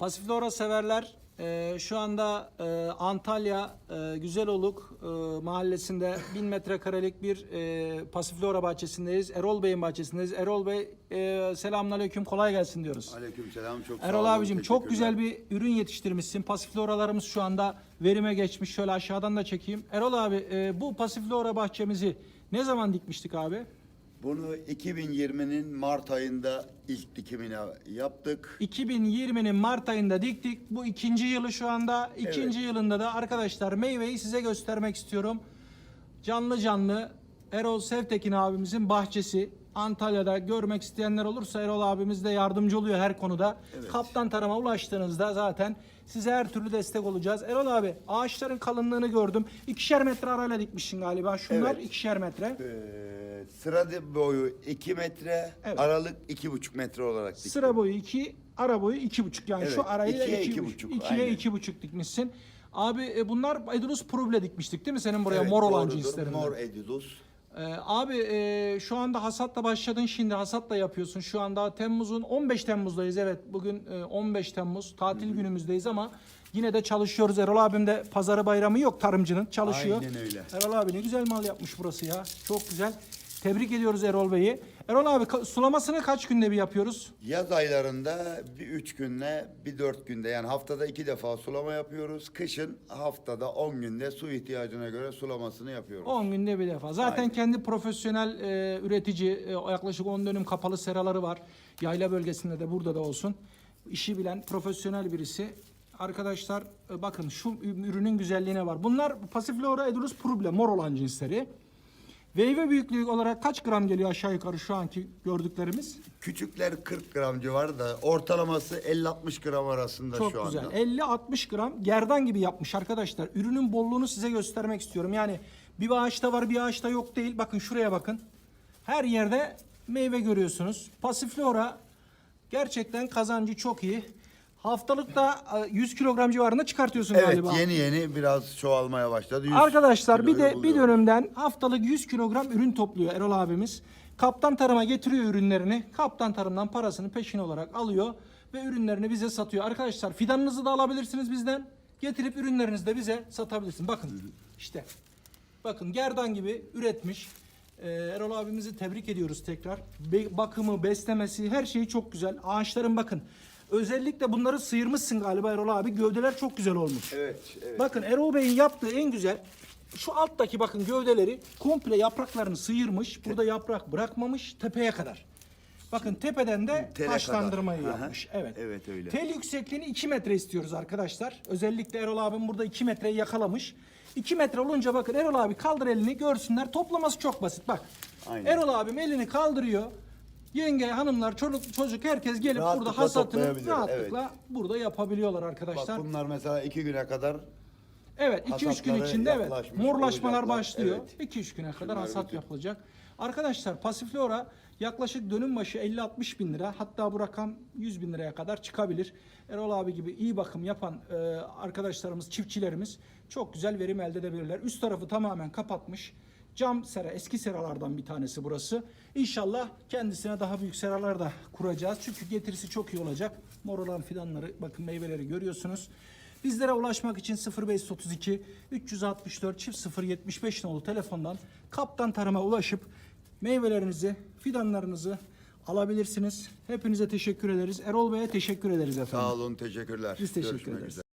Pasiflora severler e, şu anda e, Antalya e, Güzeloluk e, mahallesinde 1000 metrekarelik bir e, Pasiflora bahçesindeyiz. Erol Bey'in bahçesindeyiz. Erol Bey e, selamünaleyküm kolay gelsin diyoruz. Aleykümselam çok sağ Erol olun. abicim çok güzel bir ürün yetiştirmişsin. Pasifloralarımız şu anda verime geçmiş. Şöyle aşağıdan da çekeyim. Erol abi e, bu Pasiflora bahçemizi ne zaman dikmiştik abi? Bunu 2020'nin Mart ayında ilk dikimini yaptık. 2020'nin Mart ayında diktik. Bu ikinci yılı şu anda. İkinci yılında da arkadaşlar meyveyi size göstermek istiyorum. Canlı canlı Erol Sevtekin abimizin bahçesi. Antalya'da görmek isteyenler olursa Erol abimiz de yardımcı oluyor her konuda. Kaptan tarama ulaştığınızda zaten size her türlü destek olacağız. Erol abi ağaçların kalınlığını gördüm. İkişer metre arayla dikmişsin galiba. Şunlar Evet. ikişer metre. Ee, sıra boyu 2 metre, Evet. aralık 2,5 metre olarak diktim. Sıra boyu 2, ara boyu iki buçuk yani Evet, şu arayı da ikiye iki, iki buçuk. aynen. iki buçuk dikmişsin. Abi e, bunlar Edulus Pruble dikmiştik değil mi senin buraya Evet, mor olan doğrudur. cinslerinden? Mor edilus. Ee, abi e, şu anda hasatla başladın şimdi hasatla yapıyorsun. Şu anda Temmuz'un 15 Temmuz'dayız evet bugün e, 15 Temmuz tatil günümüzdeyiz ama yine de çalışıyoruz. Erol abim de pazarı bayramı yok tarımcının çalışıyor. Aynen öyle. Erol abi ne güzel mal yapmış burası ya çok güzel. Tebrik ediyoruz Erol Bey'i. Erol abi sulamasını kaç günde bir yapıyoruz? Yaz aylarında bir üç günde, bir dört günde yani haftada iki defa sulama yapıyoruz. Kışın haftada 10 günde su ihtiyacına göre sulamasını yapıyoruz. 10 günde bir defa. Zaten Aynen. kendi profesyonel e, üretici e, yaklaşık 10 dönüm kapalı seraları var. Yayla bölgesinde de burada da olsun. İşi bilen profesyonel birisi. Arkadaşlar e, bakın şu ürünün güzelliğine var. Bunlar Passiflora edulus pruble mor olan cinsleri. Meyve büyüklüğü olarak kaç gram geliyor aşağı yukarı şu anki gördüklerimiz? Küçükler 40 gram civarı da ortalaması 50-60 gram arasında Çok şu güzel. anda. 50-60 gram gerdan gibi yapmış arkadaşlar. Ürünün bolluğunu size göstermek istiyorum. Yani bir ağaçta var bir ağaçta yok değil. Bakın şuraya bakın. Her yerde meyve görüyorsunuz. Pasiflora gerçekten kazancı çok iyi. Haftalıkta e, 100 kilogram civarında çıkartıyorsun Evet galiba. yeni yeni biraz çoğalmaya başladı. 100 Arkadaşlar bir de bir buluyor. dönümden haftalık 100 kilogram ürün topluyor Erol abimiz. Kaptan Tarım'a getiriyor ürünlerini. Kaptan Tarım'dan parasını peşin olarak alıyor ve ürünlerini bize satıyor. Arkadaşlar fidanınızı da alabilirsiniz bizden. Getirip ürünlerinizi de bize satabilirsiniz. Bakın işte. Bakın gerdan gibi üretmiş. Ee, Erol abimizi tebrik ediyoruz tekrar. Be- bakımı, beslemesi her şeyi çok güzel. Ağaçların bakın. Özellikle bunları sıyırmışsın galiba Erol abi. Gövdeler çok güzel olmuş. Evet, evet. Bakın Erol Bey'in yaptığı en güzel şu alttaki bakın gövdeleri komple yapraklarını sıyırmış. Burada yaprak bırakmamış tepeye kadar. Bakın tepeden de Tele taşlandırmayı kadar. Aha. yapmış. Evet. Evet, öyle. Tel yüksekliğini 2 metre istiyoruz arkadaşlar. Özellikle Erol abim burada 2 metreyi yakalamış. 2 metre olunca bakın Erol abi kaldır elini görsünler. Toplaması çok basit bak. Aynen. Erol abim elini kaldırıyor. Yenge, hanımlar, çocuk, çocuk herkes gelip Rahatlıkla burada hasatını toplayabilir, rahatlıkla burada yapabiliyorlar Bak arkadaşlar. bunlar mesela iki güne kadar Evet 2-3 gün Hasatları içinde evet yaklaşmış morlaşmalar olacaklar. başlıyor. Evet. 2-3 güne kadar Şunlar hasat bütün. yapılacak. Arkadaşlar Pasiflora yaklaşık dönüm başı 50-60 bin lira hatta bu rakam 100 bin liraya kadar çıkabilir. Erol abi gibi iyi bakım yapan e, arkadaşlarımız, çiftçilerimiz çok güzel verim elde edebilirler. Üst tarafı tamamen kapatmış. Cam sera, eski seralardan bir tanesi burası. İnşallah kendisine daha büyük seralar da kuracağız. Çünkü getirisi çok iyi olacak. Mor olan fidanları, bakın meyveleri görüyorsunuz. Bizlere ulaşmak için 0532 364 çift 075 nolu telefondan Kaptan Tarım'a ulaşıp meyvelerinizi, fidanlarınızı alabilirsiniz. Hepinize teşekkür ederiz. Erol Bey'e teşekkür ederiz efendim. sağ olun teşekkürler. Biz teşekkür Görüşmek ederiz. üzere.